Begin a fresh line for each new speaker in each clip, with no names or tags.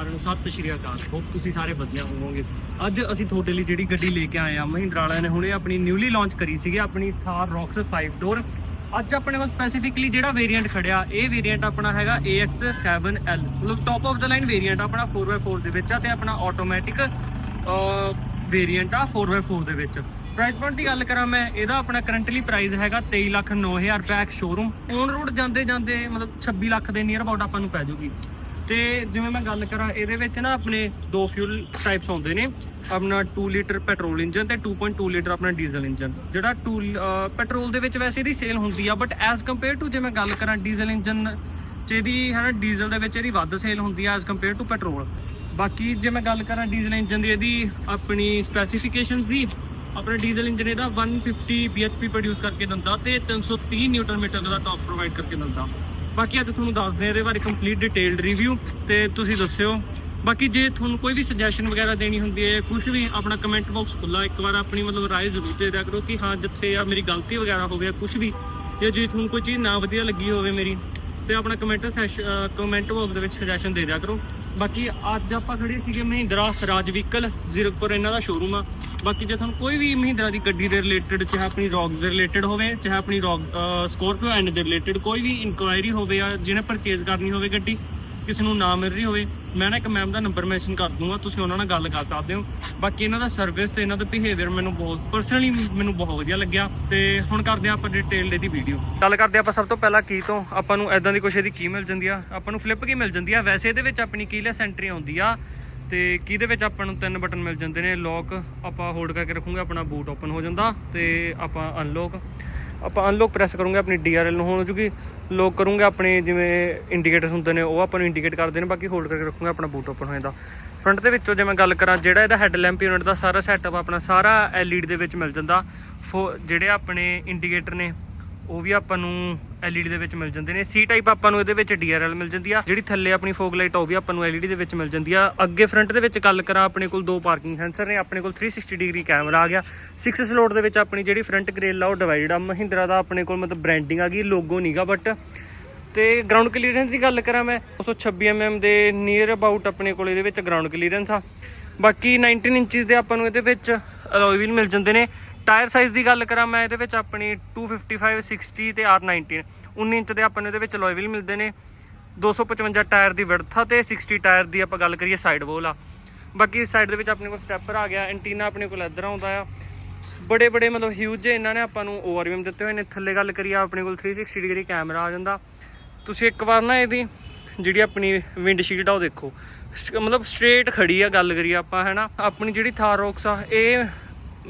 ਸਾਰਿਆਂ ਨੂੰ ਸਤਿ ਸ਼੍ਰੀ ਅਕਾਲ। ਹੋਪ ਤੁਸੀਂ ਸਾਰੇ ਵਧੀਆ ਹੋਵੋਗੇ। ਅੱਜ ਅਸੀਂ ਤੁਹਾਡੇ ਲਈ ਜਿਹੜੀ ਗੱਡੀ ਲੈ ਕੇ ਆਏ ਆ, ਮਹਿੰਦਰਾ ਵਾਲਿਆਂ ਨੇ ਹੁਣੇ ਆਪਣੀ ਨਿਊਲੀ ਲਾਂਚ ਕਰੀ ਸੀਗੀ, ਆਪਣੀ ਥਾਰ ਰੌਕਸ 5 ਡੋਰ ਅੱਜ ਆਪਣੇ ਕੋਲ ਸਪੈਸੀਫਿਕਲੀ ਜਿਹੜਾ ਵੇਰੀਐਂਟ ਖੜਿਆ, ਇਹ ਵੇਰੀਐਂਟ ਆਪਣਾ ਹੈਗਾ AX7L ਮਤਲਬ top of the line variant ਆਪਣਾ 4x4 ਦੇ ਵਿੱਚ ਆ ਤੇ ਆਪਣਾ ਆਟੋਮੈਟਿਕ ਵੇਰੀਐਂਟ ਆ 4x4 ਦੇ ਵਿੱਚ। ਪ੍ਰਾਈਸ ਪੁਆਇੰਟ ਦੀ ਗੱਲ ਕਰਾਂ ਮੈਂ, ਇਹਦਾ ਆਪਣਾ ਕਰੰਟਲੀ ਪ੍ਰਾਈਸ ਹੈਗਾ 23 ਲੱਖ 9000 ਰੁਪਏ ਐਕ ਸ਼ੋਰੂਮ ਔਨ ਰੋਡ ਜਾਂਦੇ ਜਾਂਦੇ ਮਤਲਬ 26 ਲੱਖ ਦੇ ਨੀਅਰ ਅਬਾਊਟ ਆਪਾਂ ਨੂੰ ਪੈ ਜੂਗੀ। ਤੇ ਜਿਵੇਂ ਮੈਂ ਗੱਲ ਕਰਾਂ, ਇਹਦੇ ਵਿੱਚ ਨਾ ਆਪਣੇ ਦੋ ਫਿਊਲ ਟਾਈਪਸ ਆਉਂਦੇ ਨੇ, ਆਪਣਾ 2 ਲੀਟਰ ਪੈਟਰੋਲ ਇੰਜਨ ਤੇ 2.2 ਲੀਟਰ ਆਪਣਾ ਡੀਜ਼ਲ ਇੰਜਨ ਜਿਹੜਾ 2 ਪੈਟਰੋਲ ਦੇ ਵਿੱਚ ਵੈਸੇ ਇਹਦੀ ਸੇਲ ਹੁੰਦੀ ਆ ਬਟ ਐਸ ਕੰਪੇਅਰ ਟੂ ਜੇ ਮੈਂ ਗੱਲ ਕਰਾਂ ਡੀਜ਼ਲ ਇੰਜਨ ਚ, ਇਹਦੀ ਹੈ ਨਾ ਡੀਜ਼ਲ ਦੇ ਵਿੱਚ ਇਹਦੀ ਵੱਧ ਸੇਲ ਹੁੰਦੀ ਆ ਐਸ ਕੰਪੇਅਰ ਟੂ ਪੈਟਰੋਲ ਬਾਕੀ ਜੇ ਮੈਂ ਗੱਲ ਕਰਾਂ ਡੀਜ਼ਲ ਇੰਜਨ ਦੀ, ਇਹਦੀ ਆਪਣੀ ਸਪੈਸੀਫਿਕੇਸ਼ਨਸ ਦੀ, ਆਪਣਾ ਡੀਜ਼ਲ ਇੰਜਨ ਇਹਦਾ 150 bhp ਪ੍ਰੋਡਿਊਸ ਕਰਕੇ ਦਿੰਦਾ ਤੇ 330 ਨਿਊਟਨ ਮੀਟਰ ਦਾ ਟਾਪ ਪ੍ਰੋਵਾਈਡ ਕਰਕੇ ਦਿੰਦਾ। ਬਾਕੀ ਅੱਜ ਤੁਹਾਨੂੰ ਦੱਸਦੇ ਹਾਂ ਇਹਦੇ ਬਾਰੇ ਕੰਪਲੀਟ ਡਿਟੇਲਡ ਰਿਵਿਊ ਤੇ ਤੁਸੀਂ ਦੱਸਿਓ। ਬਾਕੀ ਜੇ ਤੁਹਾਨੂੰ ਕੋਈ ਵੀ ਸੁਜੈਸ਼ਨ ਵਗੈਰਾ ਦੇਣੀ ਹੁੰਦੀ ਹੈ ਕੁਝ ਵੀ, ਆਪਣਾ ਕਮੈਂਟ ਬਾਕਸ ਖੁੱਲਾ ਇੱਕ ਵਾਰ ਆਪਣੀ ਮਤਲਬ ਰਾਏ ਜ਼ਰੂਰ ਦੇ ਦਿਆ ਕਰੋ ਕਿ ਹਾਂ, ਜਿੱਥੇ ਆ ਮੇਰੀ ਗਲਤੀ ਵਗੈਰਾ ਹੋਵੇ ਕੁਝ ਵੀ, ਜਾਂ ਜੇ ਤੁਹਾਨੂੰ ਕੋਈ ਚੀਜ਼ ਨਾ ਵਧੀਆ ਲੱਗੀ ਹੋਵੇ ਮੇਰੀ, ਤੇ ਆਪਣਾ ਕਮੈਂਟ ਸੈਸ਼ਨ ਕਮੈਂਟ ਬਾਕਸ ਦੇ ਵਿੱਚ ਸੁਜੈਸ਼ਨ ਦੇ ਦਿਆ ਕਰੋ। ਬਾਕੀ ਅੱਜ ਆਪਾਂ ਖੜੇ ਸੀਗੇ ਮਹਿੰਦਰਾ ਰਾਜ ਵਹੀਕਲ, ਜ਼ੀਰਕਪੁਰ, ਇਹਨਾਂ ਦਾ ਸ਼ੋਰੂਮ ਆ। ਬਾਕੀ ਜੇ ਤੁਹਾਨੂੰ ਕੋਈ ਵੀ ਮਹਿੰਦਰਾ ਦੀ ਗੱਡੀ ਦੇ ਰਿਲੇਟਡ ਚਾਹੇ ਆਪਣੀ ਰੌਕ ਦੇ ਰਿਲੇਟਡ ਹੋਵੇ, ਚਾਹੇ ਆਪਣੀ ਰੌਕ ਸਕੋਰਪੀਓ ਐਂਡ ਦੇ ਰਿਲੇਟਡ ਕੋਈ ਵੀ ਇਨਕੁਆਇਰੀ ਹੋਵੇ ਜਾਂ ਜਿਹਨੇ ਪਰਚੇਜ਼ ਕਰਨੀ ਹੋਵੇ ਗੱਡੀ, ਕਿਸੇ ਨੂੰ ਨਾ ਮਿਲ ਰਹੀ ਹੋਵੇ, ਮੈਂ ਨਾ ਇੱਕ ਮੈਮ ਦਾ ਨੰਬਰ ਮੈਂਸ਼ਨ ਕਰ ਦੂੰਗਾ, ਤੁਸੀਂ ਉਹਨਾਂ ਨਾਲ ਗੱਲ ਕਰ ਸਕਦੇ ਹੋ। ਬਾਕੀ ਇਹਨਾਂ ਦਾ ਸਰਵਿਸ ਤੇ ਇਹਨਾਂ ਦਾ ਬਿਹੇਵੀਅਰ ਮੈਨੂੰ ਬਹੁਤ ਪਰਸਨਲੀ ਮੈਨੂੰ ਬਹੁਤ ਵਧੀਆ ਲੱਗਿਆ ਤੇ ਹੁਣ ਕਰਦੇ ਹਾਂ ਆਪਾਂ ਡਿਟੇਲ ਇਹਦੀ ਵੀਡੀਓ ਗੱਲ ਕਰਦੇ ਹਾਂ ਆਪਾਂ ਸਭ ਤੋਂ ਪਹਿਲਾਂ ਕੀ ਤੋਂ, ਆਪਾਂ ਨੂੰ ਐਦਾਂ ਦੀ ਕੁਛ ਇਹਦੀ ਕੀ ਮਿਲ ਜਾਂਦੀ ਆ? ਆਪਾਂ ਨੂੰ ਫਲਿੱਪ ਕੀ ਮਿਲ ਜਾਂਦੀ ਆ? ਵੈਸੇ ਇਹਦੇ ਵਿੱਚ ਆਪਣੀ ਕੀਲੈਸ ਐਂਟਰੀ ਆਉਂਦੀ ਆ? ਤੇ ਕਿਹਦੇ ਵਿੱਚ ਆਪਾਂ ਨੂੰ ਤਿੰਨ ਬਟਨ ਮਿਲ ਜਾਂਦੇ ਨੇ? ਲੌਕ ਆਪਾਂ ਹੋਲਡ ਕਰਕੇ ਰੱਖੂਗੇ, ਆਪਣਾ ਬੂਟ ਓਪਨ ਹੋ ਜਾਂਦਾ ਤੇ ਆਪਾਂ ਅਨਲੌਕ ਆਪਾਂ ਅਨਲੌਕ ਪ੍ਰੈਸ ਕਰੂੰਗੇ ਆਪਣੀ ਡੀਆਰਐਲ ਨੂੰ, ਹੁਣ ਕਿਉਂਕਿ ਲੋਕ ਕਰੂੰਗੇ ਆਪਣੇ ਜਿਵੇਂ ਇੰਡੀਕੇਟਰਸ ਹੁੰਦੇ ਨੇ, ਉਹ ਆਪਾਂ ਨੂੰ ਇੰਡੀਕੇਟ ਕਰਦੇ ਨੇ ਬਾਕੀ ਹੋਲਡ ਕਰਕੇ ਰੱਖੂੰਗੇ, ਆਪਣਾ ਬੂਟ ਓਪਨ ਹੋ ਜਾਂਦਾ। ਫਰੰਟ ਦੇ ਵਿੱਚੋਂ ਜੇ ਮੈਂ ਗੱਲ ਕਰਾਂ, ਜਿਹੜਾ ਇਹਦਾ ਹੈੱਡ ਲੈਂਪ ਯੂਨਿਟ ਦਾ ਸਾਰਾ ਸੈਟਅਪ ਆਪਣਾ ਸਾਰਾ LED ਦੇ ਵਿੱਚ ਮਿਲ ਜਾਂਦਾ। ਫੋ- ਜਿਹੜੇ ਆਪਣੇ ਇੰਡੀਕੇਟਰ ਨੇ ਉਹ ਵੀ ਆਪਾਂ ਨੂੰ LED ਦੇ ਵਿੱਚ ਮਿਲ ਜਾਂਦੇ ਨੇ। ਸੀ ਟਾਈਪ ਆਪਾਂ ਨੂੰ ਇਹਦੇ ਵਿੱਚ DRL ਮਿਲ ਜਾਂਦੀ ਆ। ਜਿਹੜੀ ਥੱਲੇ ਆਪਣੀ ਫੋਗ ਲਾਈਟ ਉਹ ਵੀ ਆਪਾਂ ਨੂੰ LED ਦੇ ਵਿੱਚ ਮਿਲ ਜਾਂਦੀ ਆ। ਅੱਗੇ ਫਰੰਟ ਦੇ ਵਿੱਚ ਗੱਲ ਕਰਾਂ, ਆਪਣੇ ਕੋਲ ਦੋ ਪਾਰਕਿੰਗ ਸੈਂਸਰ ਨੇ, ਆਪਣੇ ਕੋਲ 360 ਡਿਗਰੀ ਕੈਮਰਾ ਆ ਗਿਆ। 6 ਸਲੋਟ ਦੇ ਵਿੱਚ ਆਪਣੀ ਜਿਹੜੀ ਫਰੰਟ ਗ੍ਰਿਲ ਆ, ਉਹ ਡਿਵਾਈਡ ਆ। ਮਹਿੰਦਰਾ ਦਾ ਆਪਣੇ ਕੋਲ ਮਤਲਬ ਬ੍ਰਾਂਡਿੰਗ ਆ ਗਈ ਲੋਗੋ ਨਹੀਂਗਾ ਬਟ ਤੇ ਗਰਾਊਂਡ ਕਲੀਅਰੈਂਸ ਦੀ ਗੱਲ ਕਰਾਂ ਮੈਂ 226 mm ਦੇ ਨੀਅਰ ਅਬਾਊਟ ਆਪਣੇ ਕੋਲ ਇਹਦੇ ਵਿੱਚ ਗਰਾਊਂਡ ਕਲੀਅਰੈਂਸ ਆ। ਬਾਕੀ 19 ਇੰਚਸ ਦੇ ਆਪਾਂ ਨੂੰ ਇਹਦੇ ਵਿੱਚ ਅਲੋਏ ਵੀਲ ਮਿਲ ਜਾਂਦੇ ਨੇ। ਟਾਇਰ ਸਾਈਜ਼ ਦੀ ਗੱਲ ਕਰਾਂ, ਮੈਂ ਇਹਦੇ ਵਿੱਚ ਆਪਣੀ 255 60 ਤੇ R19 19 ਇੰਚ ਦੇ ਆਪਾਂ ਨੂੰ ਇਹਦੇ ਵਿੱਚ ਅਲੋਏ ਵੀਲ ਮਿਲਦੇ ਨੇ। 255 ਟਾਇਰ ਦੀ ਵਿਡਥ ਆ ਤੇ 60 ਟਾਇਰ ਦੀ ਆਪਾਂ ਗੱਲ ਕਰੀਏ ਸਾਈਡ ਵੋਲ ਆ। ਬਾਕੀ ਸਾਈਡ ਦੇ ਵਿੱਚ ਆਪਣੇ ਕੋਲ ਸਟੈਪਰ ਆ ਗਿਆ, ਐਂਟੀਨਾ ਆਪਣੇ ਕੋਲ ਇੱਧਰ ਆਉਂਦਾ ਆ। ਬੜੇ ਬੜੇ ਮਤਲਬ ਹਿਊਜ ਇਹਨਾਂ ਨੇ ਆਪਾਂ ਨੂੰ ਓਵਰਵੀਮ ਦਿੱਤੇ ਹੋਏ ਨੇ। ਥੱਲੇ ਗੱਲ ਕਰੀਏ ਆਪਣੇ ਕੋਲ 360 ਡਿਗਰੀ ਕੈਮਰਾ ਆ ਜਾਂਦਾ। ਤੁਸੀਂ ਇੱਕ ਵਾਰ ਨਾ ਇਹਦੀ ਜਿਹੜੀ ਆਪਣੀ ਵਿੰਡ ਆ ਉਹ ਦੇਖੋ। ਸ- ਮਤਲਬ ਸਟ੍ਰੇਟ ਖੜੀ ਆ ਗੱਲ ਕਰੀਏ ਆਪਾਂ, ਹੈਨਾ। ਆਪਣੀ ਜਿਹੜੀ ਥਾਰ ਰੌਕਸ ਆ, ਇਹ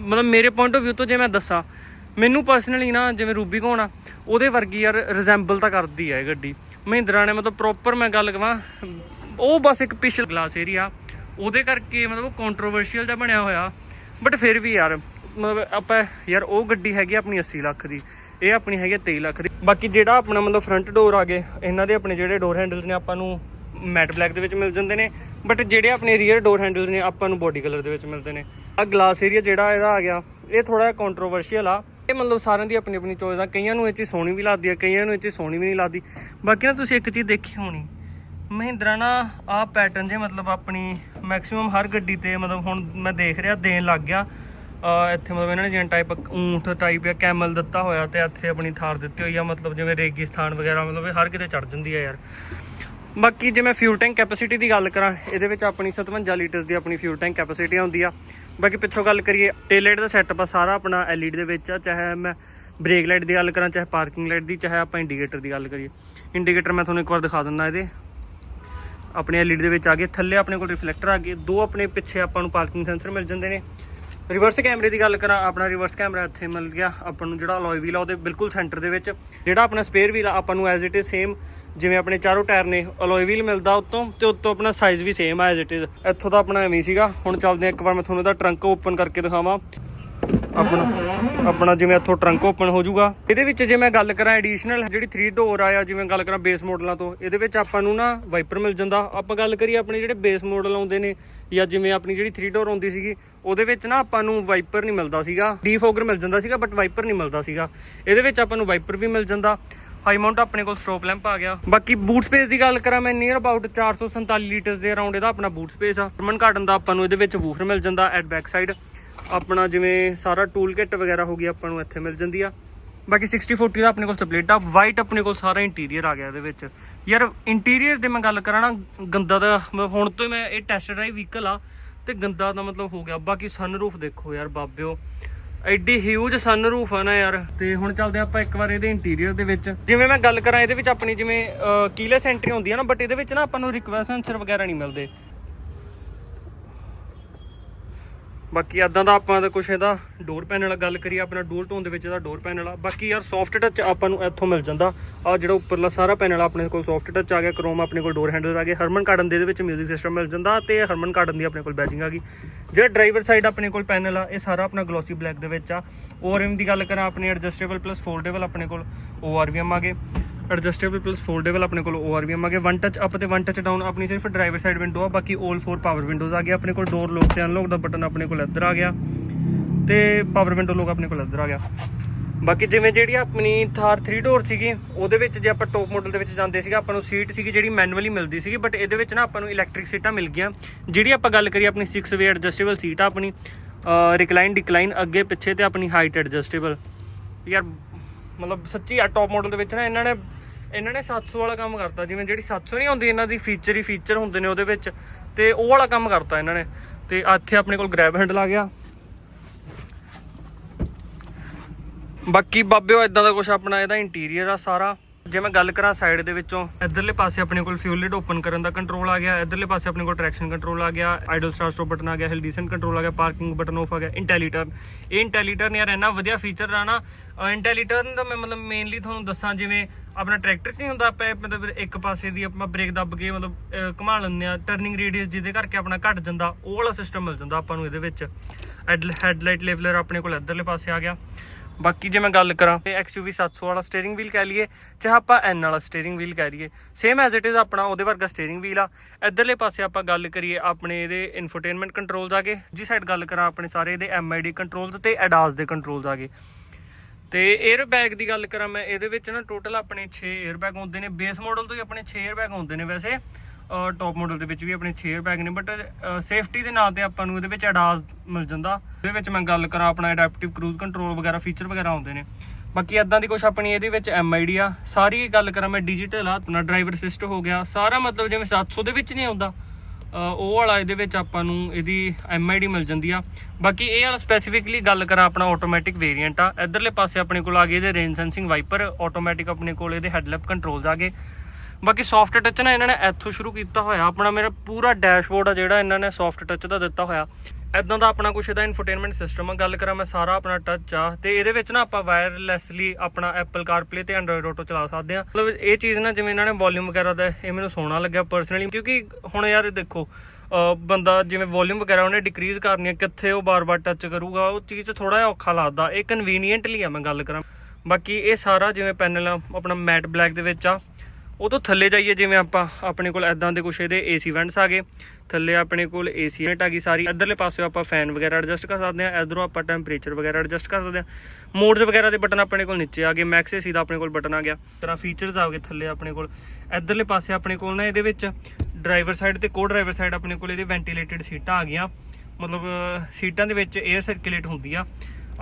ਮਤਲਬ ਮੇਰੇ ਪੁਆਇੰਟ ਆਫ View ਤੋਂ ਜੇ ਮੈਂ ਦੱਸਾਂ, ਮੈਨੂੰ ਪਰਸਨਲੀ ਨਾ ਜਿਵੇਂ ਰੂਬੀ ਕੋਣ ਆ, ਉਹਦੇ ਵਰਗੀ ਯਾਰ ਰਿਜ਼ੈਂਬਲ ਤਾਂ ਕਰਦੀ ਆ ਇਹ ਗੱਡੀ। ਮਹਿੰਦਰਾ ਨੇ ਮਤਲਬ ਪ੍ਰੋਪਰ ਮੈਂ ਗੱਲ ਕਰਾਂ ਉਹ ਬਸ ਇੱਕ ਪਿਛਲ ਗਲਾਸ ਏਰੀਆ ਉਹਦੇ ਕਰਕੇ ਮਤਲਬ ਉਹ ਕੰਟਰੋਵਰਸ਼ੀਅਲ ਜਿਹਾ ਬਣਿਆ ਹੋਇਆ। ਬਟ ਫਿਰ ਵੀ ਯਾਰ, ਮਤਲਬ ਆਪਾਂ ਯਾਰ ਉਹ ਗੱਡੀ ਹੈਗੀ ਆਪਣੀ 80 ਲੱਖ ਦੀ, ਇਹ ਆਪਣੀ ਹੈਗੀ 23 ਲੱਖ ਦੀ। ਬਾਕੀ ਜਿਹੜਾ ਆਪਣਾ ਮਤਲਬ ਫਰੰਟ ਡੋਰ ਆ ਗਏ, ਇਹਨਾਂ ਦੇ ਆਪਣੇ ਜਿਹੜੇ ਡੋਰ ਹੈਂਡਲਸ ਨੇ ਆਪਾਂ ਨੂੰ ਮੈਟ ਬਲੈਕ ਦੇ ਵਿੱਚ ਮਿਲ ਜਾਂਦੇ ਨੇ ਬਟ ਜਿਹੜੇ ਆਪਣੇ ਰੀਅਰ ਡੋਰ ਹੈਂਡਲਸ ਨੇ, ਆਪਾਂ ਨੂੰ ਬੋਡੀ ਕਲਰ ਦੇ ਵਿੱਚ ਮਿਲਦੇ ਨੇ। ਆ ਗਲਾਸ ਏਰੀਆ ਜਿਹੜਾ ਇਹਦਾ ਆ ਗਿਆ, ਇਹ ਥੋੜਾ ਕੰਟਰੋਵਰਸ਼ੀਅਲ ਆ। ਇਹ ਮਤਲਬ ਸਾਰਿਆਂ ਦੀ ਆਪਣੀ ਆਪਣੀ ਚੋਇਸ ਆ, ਕਈਆਂ ਨੂੰ ਇਹ ਚੀਜ਼ ਸੋਹਣੀ ਵੀ ਲੱਗਦੀ ਆ, ਕਈਆਂ ਨੂੰ ਇਹ ਚੀਜ਼ ਸੋਹਣੀ ਵੀ ਨਹੀਂ ਲੱਗਦੀ। ਬਾਕੀ ਨਾ ਤੁਸੀਂ ਇੱਕ ਚੀਜ਼ ਦੇਖੀ ਹੋਣੀ, ਮਹਿੰਦਰਾ ਨਾ ਆਹ ਪੈਟਰਨ ਜੇ ਮਤਲਬ ਆਪਣੀ ਮੈਕਸਿਮਮ ਹਰ ਗੱਡੀ ਤੇ ਮਤਲਬ ਹੁਣ ਮੈਂ ਦੇਖ ਰਿਹਾ, ਦੇਣ ਲੱਗ ਗਿਆ। ਇੱਥੇ ਮਤਲਬ ਇਹਨਾਂ ਨੇ ਜਿਵੇਂ ਟਾਈਪ ਊਂਠ ਟਾਈਪ ਜਾਂ ਕੈਮਲ ਦਿੱਤਾ ਹੋਇਆ ਤੇ ਇੱਥੇ ਆਪਣੀ ਥਾਰ ਦਿੱਤੀ ਹੋਈ ਆ, ਮਤਲਬ ਜਿਵੇਂ ਰੇਗਿਸਤਾਨ ਵਗੈਰਾ, ਮਤਲਬ ਹਰ ਕਿਤੇ ਚੜ ਜਾਂਦੀ ਆ ਯਾਰ। ਬਾਕੀ ਜੇ ਮੈਂ ਫਿਊਲ ਟੈਂਕ ਕੈਪੈਸਿਟੀ ਦੀ ਗੱਲ ਕਰਾਂ, ਇਹਦੇ ਵਿੱਚ ਆਪਣੀ 57 ਲੀਟਰਸ ਦੀ ਆਪਣੀ ਫਿਊਲ ਟੈਂਕ ਕੈਪੈਸਿਟੀ ਆਉਂਦੀ ਆ। ਬਾਕੀ ਪਿੱਛੋਂ ਗੱਲ ਕਰੀਏ ਟੇਲ ਲਾਈਟ ਦਾ ਸੈਟਅਪ ਆ ਸਾਰਾ ਆਪਣਾ LED ਦੇ ਵਿੱਚ ਆ, ਚਾਹੇ ਮੈਂ ਬ੍ਰੇਕ ਲਾਈਟ ਦੀ ਗੱਲ ਕਰਾਂ, ਚਾਹੇ ਪਾਰਕਿੰਗ ਲਾਈਟ ਦੀ, ਚਾਹੇ ਆਪਾਂ ਇੰਡੀਕੇਟਰ ਦੀ ਗੱਲ ਕਰੀਏ। ਇੰਡੀਕੇਟਰ ਮੈਂ ਤੁਹਾਨੂੰ ਇੱਕ ਵਾਰ ਦਿਖਾ ਦਿੰਦਾ ਇਹਦੇ। ਆਪਣੇ LED ਦੇ ਵਿੱਚ ਆ ਗਏ, ਥੱਲੇ ਆਪਣੇ ਕੋਲ ਰਿਫਲੈਕਟਰ ਆ ਗਏ, ਦੋ ਆਪਣੇ ਪਿੱਛੇ ਆਪਾਂ ਨੂੰ ਪਾਰਕਿੰਗ ਸੈਂਸਰ ਮਿਲ ਜਾਂਦੇ ਨੇ। ਰਿਵਰਸ ਕੈਮਰੇ ਦੀ ਗੱਲ ਕਰਾਂ, ਆਪਣਾ ਰਿਵਰਸ ਕੈਮਰਾ ਇੱਥੇ ਮਿਲ ਗਿਆ, ਆਪਾਂ ਨੂੰ ਜਿਹੜਾ ਅਲੋਏ ਵੀਲ ਆ, ਉਹਦੇ ਬਿਲਕੁਲ ਸੈਂਟਰ ਦੇ ਵਿੱਚ, ਜਿਹੜਾ ਆਪਣਾ ਸਪੇਅਰ ਵੀਲ ਆ, ਆਪਾਂ ਨੂੰ ਐਜ਼ ਇਟ ਇਜ਼ ਸੇਮ ਜਿਵੇਂ ਆਪਣੇ ਚਾਰੋਂ ਟਾਇਰ ਨੇ ਅਲੋਏ ਵੀਲ ਮਿਲਦਾ ਉੱਤੋਂ ਤੇ ਉੱਤੋਂ ਆਪਣਾ ਸਾਈਜ਼ ਵੀ ਸੇਮ ਆ ਐਜ਼ ਇਟ ਇਜ਼ ਇੱਥੋਂ ਦਾ ਆਪਣਾ ਐਵੇਂ ਸੀਗਾ। ਹੁਣ ਚੱਲਦੇ ਹਾਂ ਇੱਕ ਵਾਰ ਮੈਂ ਤੁਹਾਨੂੰ ਇਹਦਾ ਟਰੰਕ ਓਪਨ ਕਰਕੇ ਦਿਖਾਵਾਂ। ਆਪਣਾ ਆਪਣਾ ਜਿਵੇਂ ਇੱਥੋਂ ਟਰੰਕ ਓਪਨ ਹੋ ਜਾਊਗਾ। ਇਹਦੇ ਵਿੱਚ ਜੇ ਮੈਂ ਗੱਲ ਕਰਾਂ ਐਡੀਸ਼ਨਲ ਜਿਹੜੀ 3 ਡੋਰ ਆਇਆ ਜਿਵੇਂ ਗੱਲ ਕਰਾਂ ਬੇਸ ਮਾਡਲਾਂ ਤੋਂ, ਇਹਦੇ ਵਿੱਚ ਆਪਾਂ ਨੂੰ ਨਾ ਵਾਈਪਰ ਮਿਲ ਜਾਂਦਾ। ਆਪਾਂ ਗੱਲ ਕਰੀਏ ਆਪਣੇ ਜਿਹੜੇ ਬੇਸ ਮਾਡਲ ਆਉਂਦੇ ਨੇ ਜਾਂ ਜਿਵੇਂ ਆਪਣੀ ਜਿਹੜੀ 3 ਡੋਰ ਆਉਂਦੀ ਸੀਗੀ, ਉਹਦੇ ਵਿੱਚ ਨਾ ਆਪਾਂ ਨੂੰ ਵਾਈਪਰ ਨਹੀਂ ਮਿਲਦਾ ਸੀਗਾ। ਡੀਫੋਗਰ ਮਿਲ ਜਾਂਦਾ ਸੀਗਾ ਬਟ ਵਾਈਪਰ ਨਹੀਂ ਮਿਲਦਾ ਸੀਗਾ। ਇਹਦੇ ਵਿੱਚ ਆਪਾਂ ਨੂੰ ਵਾਈਪਰ ਵੀ ਮਿਲ ਜਾਂਦਾ। ਹਾਈ ਮਾਊਂਟ ਆਪਣੇ ਕੋਲ ਸਟ੍ਰੋਪ ਲੈਂਪ ਆ ਗਿਆ। ਬਾਕੀ ਬੂਟ ਸਪੇਸ ਦੀ ਗੱਲ ਕਰਾਂ, ਮੈਂ ਨੀਅਰ ਅਬਾਊਟ 447 ਲੀਟਰਸ ਦੇ ਅਰਾਊਂਡ ਇਹਦਾ ਆਪਣਾ ਬੂਟ ਸਪੇਸ ਆ। ਰਮਨ ਕਾਰਡਨ ਦਾ ਆਪਾਂ ਨੂੰ ਇਹਦੇ ਵਿੱਚ ਵੂਫਰ ਮਿਲ ਜਾਂਦਾ ਐਟ ਬੈਕ ਸਾਈਡ ਆਪਣਾ ਜਿਵੇਂ ਸਾਰਾ ਟੂਲ ਕਿੱਟ ਵਗੈਰਾ ਹੋ ਗਿਆ ਆਪਾਂ ਨੂੰ ਇੱਥੇ ਮਿਲ ਜਾਂਦੀ ਆ। ਬਾਕੀ 6040 ਦਾ ਆਪਣੇ ਕੋਲ ਸਪਲੇਟ ਆ। ਵਾਈਟ ਆਪਣੇ ਕੋਲ ਸਾਰਾ ਇੰਟੀਰੀਅਰ ਆ ਗਿਆ ਇਹਦੇ ਵਿੱਚ। ਯਾਰ ਇੰਟੀਰੀਅਰ ਦੇ ਮੈਂ ਗੱਲ ਕਰਾਂ ਨਾ, ਗੰਦਾ ਦਾ ਮੈਂ ਹੁਣ ਤੋਂ ਮੈਂ ਇਹ ਟੈਸਟ ਡਰਾਈਵ ਵਹੀਕਲ ਆ, ਤੇ ਗੰਦਾ ਦਾ ਮਤਲਬ ਹੋ ਗਿਆ। ਬਾਕੀ ਸਨਰੂਫ ਦੇਖੋ ਯਾਰ, ਬਾਬਿਓ। ਐਡੀ ਹਿਊਜ ਸਨਰੂਫ ਆ ਨਾ ਯਾਰ। ਤੇ ਹੁਣ ਚੱਲਦੇ ਆਪਾਂ ਇੱਕ ਵਾਰ ਇਹਦੇ ਇੰਟੀਰੀਅਰ ਦੇ ਵਿੱਚ। ਜਿਵੇਂ ਮੈਂ ਗੱਲ ਕਰਾਂ, ਇਹਦੇ ਵਿੱਚ ਆਪਣੀ ਜਿਵੇਂ ਕੀਲੈਸ ਐਂਟਰੀ ਹੁੰਦੀ ਆ ਨਾ ਬਟ ਇਹਦੇ ਵਿੱਚ ਨਾ ਆਪਾਂ ਨੂੰ ਰਿਕਵੈਸਟ ਸੈਂਸਰ ਵਗੈਰਾ ਨਹੀਂ ਮਿਲਦੇ। ਬਾਕੀ ਇਦਾਂ ਦਾ ਆਪਾਂ ਦਾ ਕੁਛ ਇਹਦਾ ਡੋਰ ਪੈਨਲ ਗੱਲ ਕਰੀਏ, ਆਪਣਾ ਡੂਲ ਟੋਨ ਦੇ ਵਿੱਚ ਇਹਦਾ ਡੋਰ ਪੈਨਲ ਆ ਬਾਕੀ ਯਾਰ ਸੌਫਟ ਟੱਚ ਆਪਾਂ ਨੂੰ ਇੱਥੋਂ ਮਿਲ ਜਾਂਦਾ। ਆ ਜਿਹੜਾ ਉੱਪਰਲਾ ਸਾਰਾ ਪੈਨਲ ਆਪਣੇ ਕੋਲ ਸੌਫਟ ਟੱਚ ਆ ਗਿਆ ਕ੍ਰੋਮ ਆਪਣੇ ਕੋਲ ਡੋਰ ਹੈਂਡਲ ਆ ਗਏ। ਹਰਮਨ ਕਾਰਡਨ ਦੇ ਇਹਦੇ ਵਿੱਚ 뮤직 ਸਿਸਟਮ ਮਿਲ ਜਾਂਦਾ ਤੇ ਹਰਮਨ ਕਾਰਡਨ ਦੀ ਆਪਣੇ ਕੋਲ ਬੈਜਿੰਗ ਆ ਗਈ। ਜਿਹੜਾ ਡਰਾਈਵਰ ਸਾਈਡ ਆਪਣੇ ਕੋਲ ਪੈਨਲ ਆ, ਇਹ ਸਾਰਾ ਆਪਣਾ ਗਲੋਸੀ ਬਲੈਕ ਦੇ ਵਿੱਚ ਆ। ORM ਦੀ ਗੱਲ ਕਰਾਂ, ਆਪਣੇ ਐਡਜਸਟੇਬਲ ਪਲੱਸ ਫੋਲਡੇਬਲ ਆਪਣੇ ਕੋਲ ORVM ਆ ਗਏ। ਐਡਜਸਟੇਬਲ ਪਲੱਸ ਫੋਲਡੇਬਲ ਆਪਣੇ ਕੋਲ ORVM ਆ। ਗਏ ਵਨ ਟੱਚ ਅਪ ਤੇ ਵਨ ਟੱਚ ਡਾਊਨ ਆਪਣੀ ਸਿਰਫ ਡਰਾਈਵਰ ਸਾਈਡ ਵਿੰਡੋ ਆ, ਬਾਕੀ 올 ਫੋਰ ਪਾਵਰ ਵਿੰਡੋਜ਼ ਆ ਗਏ ਆਪਣੇ ਕੋਲ। ਡੋਰ ਲੋਕ ਤੇ ਅਨਲੌਕ ਦਾ ਬਟਨ ਆਪਣੇ ਕੋਲ ਇੱਧਰ ਆ ਗਿਆ। ਤੇ ਪਾਵਰ ਵਿੰਡੋ ਲੋਕ ਆਪਣੇ ਕੋਲ ਇੱਧਰ ਆ ਗਿਆ। ਬਾਕੀ ਜਿਵੇਂ ਜਿਹੜੀ ਆਪਣੀ ਥਾਰ 3 ਡੋਰ ਸੀਗੀ, ਉਹਦੇ ਵਿੱਚ ਜੇ ਆਪਾਂ ਟੌਪ ਮਾਡਲ ਦੇ ਵਿੱਚ ਜਾਂਦੇ ਸੀਗਾ, ਆਪਾਂ ਨੂੰ ਸੀਟ ਸੀਗੀ ਜਿਹੜੀ ਮੈਨੂਅਲੀ ਮਿਲਦੀ ਸੀਗੀ ਬਟ ਇਹਦੇ ਵਿੱਚ ਨਾ ਆਪਾਂ ਨੂੰ ਇਲੈਕਟ੍ਰਿਕ ਸੀਟਾਂ ਮਿਲ ਗਈਆਂ। ਜਿਹੜੀ ਆਪਾਂ ਗੱਲ ਕਰੀਏ ਆਪਣੀ 6 ਵੇ ਐਡਜਸਟੇਬਲ ਸੀਟ ਆ ਆਪਣੀ ਰਿਕਲਾਈਨ ਡਿਕਲਾਈਨ ਅੱਗੇ ਪਿੱਛੇ ਤੇ ਆਪਣੀ ਹਾਈਟ ਐਡਜਸਟੇਬਲ ਯਾਰ, ਮਤਲਬ ਸੱਚੀ ਆ ਟੌਪ ਮਾਡਲ ਦੇ ਵਿੱਚ ਨਾ ਇਹਨਾਂ ਨੇ ਇਹਨਾਂ ਨੇ 700 ਵਾਲਾ ਕੰਮ ਕਰਤਾ, ਜਿਵੇਂ ਜਿਹੜੀ 700 ਨਹੀਂ ਹੁੰਦੀ, ਇਹਨਾਂ ਦੀ ਫੀਚਰ ਹੀ ਫੀਚਰ ਹੁੰਦੇ ਨੇ ਉਹਦੇ ਵਿੱਚ। ਤੇ ਉਹ ਵਾਲਾ ਕੰਮ ਕਰਤਾ ਇਹਨਾਂ ਨੇ। ਤੇ ਇੱਥੇ ਆਪਣੇ ਕੋਲ ਗ੍ਰੈਬ ਹੈਂਡਲ ਆ ਗਿਆ। ਬਾਕੀ ਬਾਬਿਓ ਇਦਾਂ ਦਾ ਕੁਝ ਆਪਣਾ ਇਹਦਾ ਇੰਟੀਰੀਅਰ ਆ ਸਾਰਾ। ਜੇ ਮੈਂ ਗੱਲ ਕਰਾਂ ਸਾਈਡ ਦੇ ਵਿੱਚੋਂ ਇਧਰਲੇ ਪਾਸੇ ਆਪਣੇ ਕੋਲ ਫਿਊਲ ਲਿਡ ਓਪਨ ਕਰਨ ਦਾ ਕੰਟਰੋਲ ਆ ਗਿਆ ਇਧਰਲੇ ਪਾਸੇ ਆਪਣੇ ਕੋਲ ਟਰੈਕਸ਼ਨ ਕੰਟਰੋਲ ਆ ਗਿਆ ਆਈਡਲ ਸਟਾਰਟ ਸਟਾਪ ਬਟਨ ਆ ਗਿਆ ਹਿਲ ਡੀਸੈਂਟ ਕੰਟਰੋਲ ਆ ਗਿਆ ਪਾਰਕਿੰਗ ਬਟਨ ਆਫ ਆ ਗਿਆ ਇੰਟੈਲੀਟਰਨ ਇਹ ਇੰਟੈਲੀਟਰਨ ਯਾਰ ਇੰਨਾ ਵਧੀਆ ਫੀਚਰ ਆ ਨਾ ਇੰਟੈਲੀਟਰਨ ਦਾ ਮੈਂ ਮਤਲਬ ਮੇਨਲੀ ਤੁਹਾਨੂੰ ਦੱਸਾਂ ਜਿਵੇਂ ਆਪਣਾ ਟਰੈਕਟਰ 'ਚ ਨਹੀਂ ਹੁੰਦਾ ਆਪਾਂ ਮਤਲਬ ਇੱਕ ਪਾਸੇ ਦੀ ਆਪਾਂ ਬ੍ਰੇਕ ਦੱਬ ਕੇ ਮਤਲਬ ਅਹ, ਘੁਮਾ ਲੈਂਦੇ ਆ ਟਰਨਿੰਗ ਰੇਡੀਅਸ ਜਿਹਦੇ ਕਰਕੇ ਆਪਣਾ ਘਟ ਜਾਂਦਾ ਉਹ ਵਾਲਾ ਸਿਸਟਮ ਮਿਲ ਜਾਂਦਾ ਆਪਾਂ ਨੂੰ ਇਹਦੇ ਵਿੱਚ। ਹੈਡਲਾਈਟ ਲੈਵਲਰ ਆਪਣੇ ਕੋਲ ਇਧਰਲੇ ਪਾਸੇ ਆ ਗਿਆ। ਬਾਕੀ ਜੇ ਮੈਂ ਗੱਲ ਕਰਾਂ ਤੇ XUV 700 ਵਾਲਾ ਸਟੀering ਵੀਲ ਕਹਿ ਲਈਏ, ਚਾਹ ਆਪਾਂ N ਵਾਲਾ ਸਟੀering ਵੀਲ ਕਹਿ ਲਈਏ ਸੇਮ ਐਜ਼ ਇਟ ਇਜ਼ ਆਪਣਾ ਉਹਦੇ ਵਰਗਾ ਸਟੀering ਵੀਲ ਆ। ਇਧਰਲੇ ਪਾਸੇ ਆਪਾਂ ਗੱਲ ਕਰੀਏ ਆਪਣੇ ਇਹਦੇ ਇਨਫੋਟੇਨਮੈਂਟ ਕੰਟਰੋਲਸ ਆ ਗਏ। ਜੀ ਸਾਈਡ ਗੱਲ ਕਰਾਂ ਆਪਣੇ ਸਾਰੇ ਇਹਦੇ MID ਕੰਟਰੋਲਸ ਤੇ ਐਡਾਸ ਦੇ ਕੰਟਰੋਲਸ ਆ ਗਏ। ਤੇ 에ਅਰ ਬੈਗ ਦੀ ਗੱਲ ਕਰਾਂ ਮੈਂ, ਇਹਦੇ ਵਿੱਚ ਨਾ ਟੋਟਲ ਆਪਣੇ 6 에ਅਰ ਬੈਗ ਹੁੰਦੇ ਨੇ। ਬੇਸ ਮਾਡਲ ਤੋਂ ਹੀ ਆਪਣੇ 6 에ਅਰ ਬੈਗ ਹੁੰਦੇ ਨੇ ਵੈਸੇ। ਟੌਪ ਮਾਡਲ ਦੇ ਵਿੱਚ ਵੀ ਆਪਣੇ 6 ਬੈਗ ਨੇ ਬਟ ਸੇਫਟੀ ਦੇ ਨਾਂ ਤੇ ਆਪਾਂ ਨੂੰ ਇਹਦੇ ਵਿੱਚ ਅਡਾਸ ਮਿਲ ਜਾਂਦਾ। ਇਹਦੇ ਵਿੱਚ ਮੈਂ ਗੱਲ ਕਰਾਂ, ਆਪਣਾ ਐਡੈਪਟਿਵ ਕਰੂਜ਼ ਕੰਟਰੋਲ ਵਗੈਰਾ ਫੀਚਰ ਵਗੈਰਾ ਆਉਂਦੇ ਨੇ। ਬਾਕੀ ਇਦਾਂ ਦੀ ਕੁਝ ਆਪਣੀ ਇਹਦੇ ਵਿੱਚ MID ਆ। ਸਾਰੀ ਗੱਲ ਕਰਾਂ ਮੈਂ ਡਿਜੀਟਲ ਆ, ਆਪਣਾ ਡਰਾਈਵਰ ਅਸਿਸਟ ਹੋ ਗਿਆ। ਸਾਰਾ ਮਤਲਬ ਜਿਵੇਂ 700 ਦੇ ਵਿੱਚ ਨਹੀਂ ਆਉਂਦਾ ਉਹ ਵਾਲਾ ਇਹਦੇ ਵਿੱਚ ਆਪਾਂ ਨੂੰ ਇਹਦੀ MID ਮਿਲ ਜਾਂਦੀ ਆ। ਬਾਕੀ ਇਹ ਵਾਲਾ ਸਪੈਸੀਫਿਕਲੀ ਗੱਲ ਕਰਾਂ ਆਪਣਾ ਆਟੋਮੈਟਿਕ ਵੇਰੀਐਂਟ ਆ। ਇਧਰਲੇ ਪਾਸੇ ਆਪਣੇ ਕੋਲ ਆ ਗਏ ਇਹਦੇ ਰੇਂਜ ਸੈਂਸਿੰਗ ਵਾਈਪਰ ਆਟੋਮੈਟਿਕ ਆਪਣੇ ਕੋਲ ਇਹਦੇ ਹੈਡਲੈਪ ਕੰਟਰੋਲਸ ਆ ਗਏ। ਬਾਕੀ ਸੌਫਟ ਟੱਚ ਨਾ ਇਹਨਾਂ ਨੇ ਇੱਥੋਂ ਸ਼ੁਰੂ ਕੀਤਾ ਹੋਇਆ। ਆਪਣਾ ਮੇਰਾ ਪੂਰਾ ਡੈਸ਼ਬੋਰਡ ਆ ਜਿਹੜਾ ਇਹਨਾਂ ਨੇ ਸੌਫਟ ਟੱਚ ਦਾ ਦਿੱਤਾ ਹੋਇਆ। ਇਦਾਂ ਦਾ ਆਪਣਾ ਕੁਛ ਇਹਦਾ ਇਨਫੋਟੇਨਮੈਂਟ ਸਿਸਟਮ ਆ। ਗੱਲ ਕਰਾਂ ਮੈਂ ਸਾਰਾ ਆਪਣਾ ਟੱਚ ਆ। ਤੇ ਇਹਦੇ ਵਿੱਚ ਨਾ ਆਪਾਂ ਵਾਇਰਲੈਸਲੀ ਆਪਣਾ ਐਪਲ CarPlay ਤੇ Android Auto ਚਲਾ ਸਕਦੇ ਆ। ਮਤਲਬ ਇਹ ਚੀਜ਼ ਨਾ ਜਿਵੇਂ ਇਹਨਾਂ ਨੇ ਵੋਲਿਊਮ ਵਗੈਰਾ ਦਾ, ਇਹ ਮੈਨੂੰ ਸੋਹਣਾ ਲੱਗਿਆ ਪਰਸਨਲੀ ਕਿਉਂਕਿ ਹੁਣ ਯਾਰ ਦੇਖੋ ਬੰਦਾ ਜਿਵੇਂ ਵੋਲਿਊਮ ਵਗੈਰਾ ਉਹਨੇ ਡਿਕਰੀਜ਼ ਕਰਨੀ ਹੈ ਕਿੱਥੇ ਉਹ ਬਾਰ-ਬਾਰ ਟੱਚ ਕਰੂਗਾ, ਉਹ ਚੀਜ਼ ਥੋੜਾ ਜਿਹਾ ਔਖਾ ਲੱਗਦਾ। ਇਹ ਕਨਵੀਨੀਅੰਟਲੀ ਆ, ਮੈਂ ਗੱਲ ਕਰਾਂ। ਬਾਕੀ ਇਹ ਸਾਰਾ ਜਿਵੇਂ ਪੈਨਲ ਆਪਣਾ ਮੈਟ ਬਲੈਕ ਦੇ ਵਿੱਚ ਆ। ਉਹ ਤੋਂ ਥੱਲੇ ਜਾਈਏ, ਜਿਵੇਂ ਆਪਾਂ ਆਪਣੇ ਕੋਲ ਐਦਾਂ ਦੇ ਕੁਛ ਇਹਦੇ ਏਸੀ ਵੈਂਟਸ ਆ ਗਏ। ਥੱਲੇ ਆਪਣੇ ਕੋਲ ਏਸੀ ਵੈਂਟ ਆ ਗਈ ਸਾਰੀ। ਇੱਧਰਲੇ ਪਾਸੇ ਆਪਾਂ ਫੈਨ ਵਗੈਰਾ ਐਡਜਸਟ ਕਰ ਸਕਦੇ ਆ ਇਧਰੋਂ ਆਪਾਂ ਟੈਂਪਰੇਚਰ ਵਗੈਰਾ ਐਡਜਸਟ ਕਰ ਸਕਦੇ ਆ ਮੋਡਸ ਵਗੈਰਾ ਦੇ ਬਟਨ ਆਪਣੇ ਕੋਲ ਨੀਚੇ ਆ ਗਏ। ਮੈਕਸ ਏਸੀ ਦਾ ਆਪਣੇ ਕੋਲ ਬਟਨ ਆ ਗਿਆ। ਤਰ੍ਹਾਂ ਫੀਚਰਸ ਆ ਗਏ ਥੱਲੇ ਆਪਣੇ ਕੋਲ। ਇੱਧਰਲੇ ਪਾਸੇ ਆਪਣੇ ਕੋਲ ਨਾ ਇਹਦੇ ਵਿੱਚ ਡਰਾਈਵਰ ਸਾਈਡ ਤੇ ਕੋ ਡਰਾਈਵਰ ਸਾਈਡ ਆਪਣੇ ਕੋਲ ਇਹਦੇ ਵੈਂਟੀਲੇਟਡ ਸੀਟਾਂ ਆ ਗਈਆਂ। ਮਤਲਬ ਸੀਟਾਂ ਦੇ ਵਿੱਚ 에ਅਰ ਸਰਕੂਲੇਟ ਹੁੰਦੀ ਆ।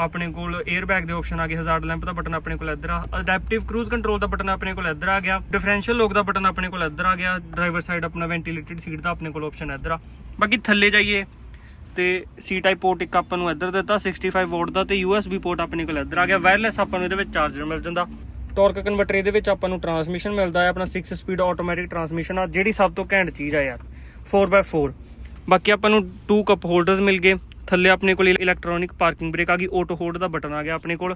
ਆਪਣੇ ਕੋਲ 에ਅਰ ਬੈਗ ਦੇ ਆਪਸ਼ਨ ਆ ਗਏ ਹਜ਼ਾਰਡ ਲੈਂਪ ਦਾ ਬਟਨ ਆਪਣੇ ਕੋਲ ਇੱਧਰ ਆ ਅਡੈਪਟਿਵ ਕਰੂਜ਼ ਕੰਟਰੋਲ ਦਾ ਬਟਨ ਆਪਣੇ ਕੋਲ ਇੱਧਰ ਆ ਗਿਆ ਡਿਫਰੈਂਸ਼ੀਅਲ ਲੋਕ ਦਾ ਬਟਨ ਆਪਣੇ ਕੋਲ ਇੱਧਰ ਆ ਗਿਆ ਡਰਾਈਵਰ ਸਾਈਡ ਆਪਣਾ ਵੈਂਟੀਲੇਟਡ ਸੀਟ ਦਾ ਆਪਣੇ ਕੋਲ ਆਪਸ਼ਨ ਇੱਧਰ ਆ। ਬਾਕੀ ਥੱਲੇ ਜਾਈਏ, ਤੇ ਸੀ ਟਾਈਪ ਪੋਰਟ ਇੱਕ ਆਪਾਂ ਨੂੰ ਇੱਧਰ ਦਿੱਤਾ 65 ਵੋਟ ਦਾ ਤੇ USB ਪੋਰਟ ਆਪਣੇ ਕੋਲ ਇੱਧਰ ਆ ਗਿਆ ਵਾਇਰਲੈਸ ਆਪਾਂ ਨੂੰ ਇਹਦੇ ਵਿੱਚ ਚਾਰਜਰ ਮਿਲ ਜਾਂਦਾ। ਟਾਰਕ ਕਨਵਰਟਰ ਇਹਦੇ ਵਿੱਚ ਆਪਾਂ ਨੂੰ ਟਰਾਂਸਮਿਸ਼ਨ ਮਿਲਦਾ ਹੈ, ਆਪਣਾ 6 ਸਪੀਡ ਆਟੋਮੈਟਿਕ ਟਰਾਂਸਮਿਸ਼ਨ ਆ, ਜਿਹੜੀ ਸਭ ਤੋਂ ਘੈਂਟ ਚੀਜ਼ ਆ ਯਾਰ 4x4 ਬਾਕੀ ਆਪਾਂ ਨੂੰ 2 ਕੱਪ ਹੋਲਡਰਸ ਮਿਲ ਗਏ। ਥੱਲੇ ਆਪਣੇ ਕੋਲ ਇਲੈਕਟ੍ਰੋਨਿਕ ਪਾਰਕਿੰਗ ਬ੍ਰੇਕ ਆ ਗਈ ਆਟੋ ਹੋਲਡ ਦਾ ਬਟਨ ਆ ਗਿਆ ਆਪਣੇ ਕੋਲ।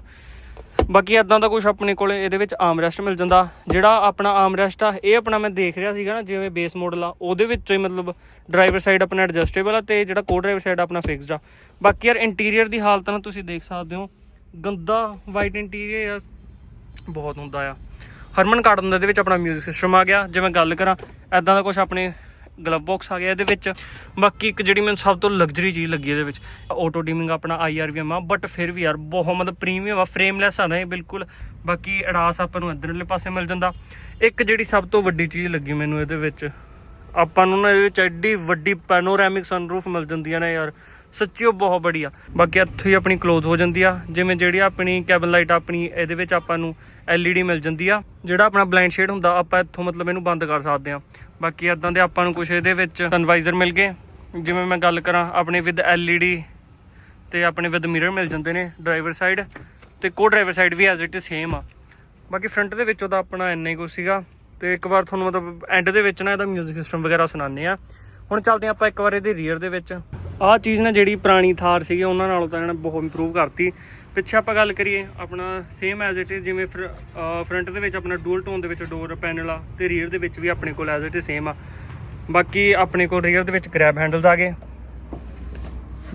ਬਾਕੀ ਇਦਾਂ ਦਾ ਕੁਝ ਆਪਣੇ ਕੋਲ ਇਹਦੇ ਵਿੱਚ ਆਮ ਰੈਸਟ ਮਿਲ ਜਾਂਦਾ। ਜਿਹੜਾ ਆਪਣਾ ਆਮ ਰੈਸਟ ਆ, ਇਹ ਆਪਣਾ ਮੈਂ ਦੇਖ ਰਿਹਾ ਸੀਗਾ ਨਾ, ਜਿਵੇਂ ਬੇਸ ਮਾਡਲ ਆ, ਉਹਦੇ ਵਿੱਚੋਂ ਹੀ ਮਤਲਬ ਡਰਾਈਵਰ ਸਾਈਡ ਆਪਣਾ ਐਡਜਸਟੇਬਲ ਆ ਤੇ ਜਿਹੜਾ ਕੋ ਡਰਾਈਵਰ ਸਾਈਡ ਆਪਣਾ ਫਿਕਸਡ ਆ। ਬਾਕੀ ਯਾਰ ਇੰਟੀਰੀਅਰ ਦੀ ਹਾਲਤ ਨਾ ਤੁਸੀਂ ਦੇਖ ਸਕਦੇ ਹੋ, ਗੰਦਾ ਵਾਈਟ ਇੰਟੀਰੀਅਰ ਆ, ਬਹੁਤ ਹੁੰਦਾ ਆ। ਹਰਮਨ ਕਾਰਡਨ ਦੇ ਵਿੱਚ ਆਪਣਾ 뮤직 ਸਿਸਟਮ ਆ ਗਿਆ, ਜੇ ਮੈਂ ਗੱਲ ਕਰਾਂ ਐਦਾਂ ਦਾ ਕੁਝ ਆਪਣੇ ਗਲਵ ਬਾਕਸ ਆ ਗਿਆ ਇਹਦੇ ਵਿੱਚ। ਬਾਕੀ ਇੱਕ ਜਿਹੜੀ ਮੈਨੂੰ ਸਭ ਤੋਂ ਲਗਜ਼ਰੀ ਚੀਜ਼ ਲੱਗੀ ਇਹਦੇ ਵਿੱਚ ਆਟੋ ਡਿਮਿੰਗ ਆਪਣਾ IRVM ਆ ਬਟ ਫਿਰ ਵੀ ਯਾਰ ਬਹੁਤ ਮਤਲਬ ਪ੍ਰੀਮੀਅਮ ਆ ਫਰੇਮਲੈਸ ਆ ਨਾ ਇਹ ਬਿਲਕੁਲ। ਬਾਕੀ ਅੜਾਸ ਆਪਾਂ ਨੂੰ ਇਧਰਲੇ ਪਾਸੇ ਮਿਲ ਜਾਂਦਾ। ਇੱਕ ਜਿਹੜੀ ਸਭ ਤੋਂ ਵੱਡੀ ਚੀਜ਼ ਲੱਗੀ ਮੈਨੂੰ ਇਹਦੇ ਵਿੱਚ, ਆਪਾਂ ਨੂੰ ਨਾ ਇਹਦੇ ਵਿੱਚ ਐਡੀ ਵੱਡੀ ਪੈਨੋਰੈਮਿਕ ਸਨਰੂਫ ਮਿਲ ਜਾਂਦੀ ਆ ਨਾ ਯਾਰ। ਸੱਚੀ ਉਹ ਬਹੁਤ ਬੜੀ ਆ ਬਾਕੀ ਇੱਥੇ ਹੀ ਆਪਣੀ ক্লোਜ਼ ਹੋ ਜਾਂਦੀ ਆ, ਜਿਵੇਂ ਜਿਹੜੀ ਆਪਣੀ ਕੈਬਨ ਲਾਈਟ ਆਪਣੀ, ਇਹਦੇ ਵਿੱਚ ਆਪਾਂ ਨੂੰ LED ਮਿਲ ਜਾਂਦੀ ਆ। ਜਿਹੜਾ ਆਪਣਾ ਬਲਾਈਂਡ ਸ਼ੇਡ ਹੁੰਦਾ, ਆਪਾਂ ਇੱਥੋਂ ਮਤਲਬ ਇਹਨੂੰ ਬੰਦ ਕਰ ਸਕਦੇ ਆ। ਬਾਕੀ ਇਦਾਂ ਦੇ ਆਪਾਂ ਨੂੰ ਕੁਝ ਇਹਦੇ ਵਿੱਚ ਸਨਵਾਈਜ਼ਰ ਮਿਲ ਗਏ। ਜਿਵੇਂ ਮੈਂ ਗੱਲ ਕਰਾਂ, ਆਪਣੇ ਵਿਦ LED ਤੇ ਆਪਣੇ ਵਿਦ ਮਿਰਰ ਮਿਲ ਜਾਂਦੇ ਨੇ ਡਰਾਈਵਰ ਸਾਈਡ ਤੇ ਕੋ ਡਰਾਈਵਰ ਸਾਈਡ ਵੀ ਐਜ਼ ਇਟ ਇਜ਼ ਸੇਮ ਆ। ਬਾਕੀ ਫਰੰਟ ਦੇ ਵਿੱਚ ਉਹਦਾ ਆਪਣਾ ਇੰਨਾ ਹੀ ਕੁਛ ਸੀਗਾ। ਤੇ ਇੱਕ ਵਾਰ ਤੁਹਾਨੂੰ ਮਤਲਬ ਐਂਡ ਦੇ ਵਿੱਚ ਨਾ ਇਹਦਾ 뮤직 ਸਿਸਟਮ ਵਗੈਰਾ ਸੁਣਾਉਂਦੇ ਆ। ਹੁਣ ਚੱਲਦੇ ਆਪਾਂ ਇੱਕ ਵਾਰ ਇਹਦੇ ਰੀਅਰ ਦੇ ਵਿੱਚ। ਆਹ ਚੀਜ਼ ਨਾ ਜਿਹੜੀ ਪੁਰਾਣੀ ਥਾਰ ਸੀਗੀ, ਉਹਨਾਂ ਨਾਲੋਂ ਤਾਂ ਇਹਨਾਂ ਨੇ ਬਹੁਤ ਇੰਪਰੂਵ ਕਰਤੀ। ਪਿੱਛੇ ਆਪਾਂ ਗੱਲ ਕਰੀਏ ਆਪਣਾ ਸੇਮ ਐਜ਼ ਇਟ ਇਜ਼ ਜਿਵੇਂ ਫਰੰਟ ਦੇ ਵਿੱਚ ਆਪਣਾ ਡੂਅਲ ਟੋਨ ਦੇ ਵਿੱਚ ਡੋਰ ਪੈਨਲ ਆ ਤੇ ਰੀਅਰ ਦੇ ਵਿੱਚ ਵੀ ਆਪਣੇ ਕੋਲ ਐਜ਼ ਇਟ ਇਜ਼ ਸੇਮ ਆ। ਬਾਕੀ ਆਪਣੇ ਕੋਲ ਰੀਅਰ ਦੇ ਵਿੱਚ ਗ੍ਰੈਬ ਹੈਂਡਲਸ ਆ ਗਏ।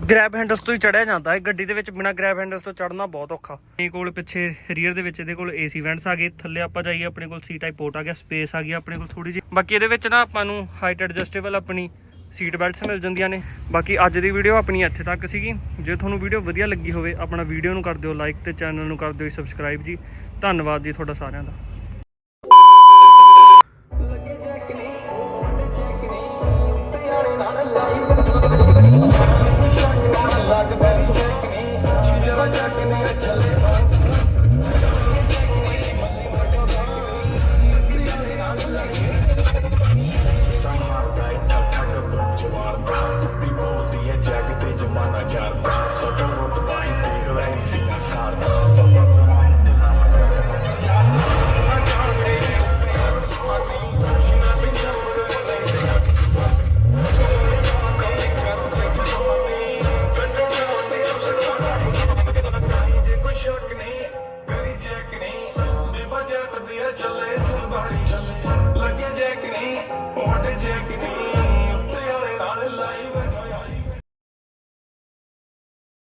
ਗ੍ਰੈਬ ਹੈਂਡਲਸ ਤੋਂ ਹੀ ਚੜਿਆ ਜਾਂਦਾ ਹੈ ਗੱਡੀ ਦੇ ਵਿੱਚ, ਬਿਨਾ ਗ੍ਰੈਬ ਹੈਂਡਲਸ ਤੋਂ ਚੜਨਾ ਬਹੁਤ ਔਖਾ। ਇਹ ਕੋਲ ਪਿੱਛੇ ਰੀਅਰ ਦੇ ਵਿੱਚ ਇਹਦੇ ਕੋਲ ਏਸੀ ਵੈਂਟਸ ਆ ਗਏ, ਥੱਲੇ ਆਪਾਂ ਜਾਈਏ ਆਪਣੇ ਕੋਲ ਸੀ ਟਾਈਪ ਪੋਰਟ ਆ ਗਿਆ ਸਪੇਸ ਆ ਗਈ ਆਪਣੇ ਕੋਲ ਥੋੜੀ ਜਿਹੀ। ਬਾਕੀ ਇਹਦੇ ਵਿੱਚ ਨਾ ਆਪਾਂ ਨੂੰ ਹਾਈਟ ਐਡਜਸਟੇਬਲ ਆਪਣੀ ਸੀਟ ਬੈਲਟਸ ਮਿਲ ਜਾਂਦੀਆਂ ਨੇ। ਬਾਕੀ ਅੱਜ ਦੀ ਵੀਡੀਓ ਆਪਣੀ ਇੱਥੇ ਤੱਕ ਸੀਗੀ। ਜੇ ਤੁਹਾਨੂੰ ਵੀਡੀਓ ਵਧੀਆ ਲੱਗੀ ਹੋਵੇ, ਆਪਣਾ ਵੀਡੀਓ ਨੂੰ ਕਰ ਦਿਓ ਲਾਈਕ ਤੇ ਚੈਨਲ ਨੂੰ ਕਰ ਦਿਓ ਸਬਸਕ੍ਰਾਈਬ ਜੀ। ਧੰਨਵਾਦ ਜੀ ਤੁਹਾਡਾ ਸਾਰਿਆਂ ਦਾ।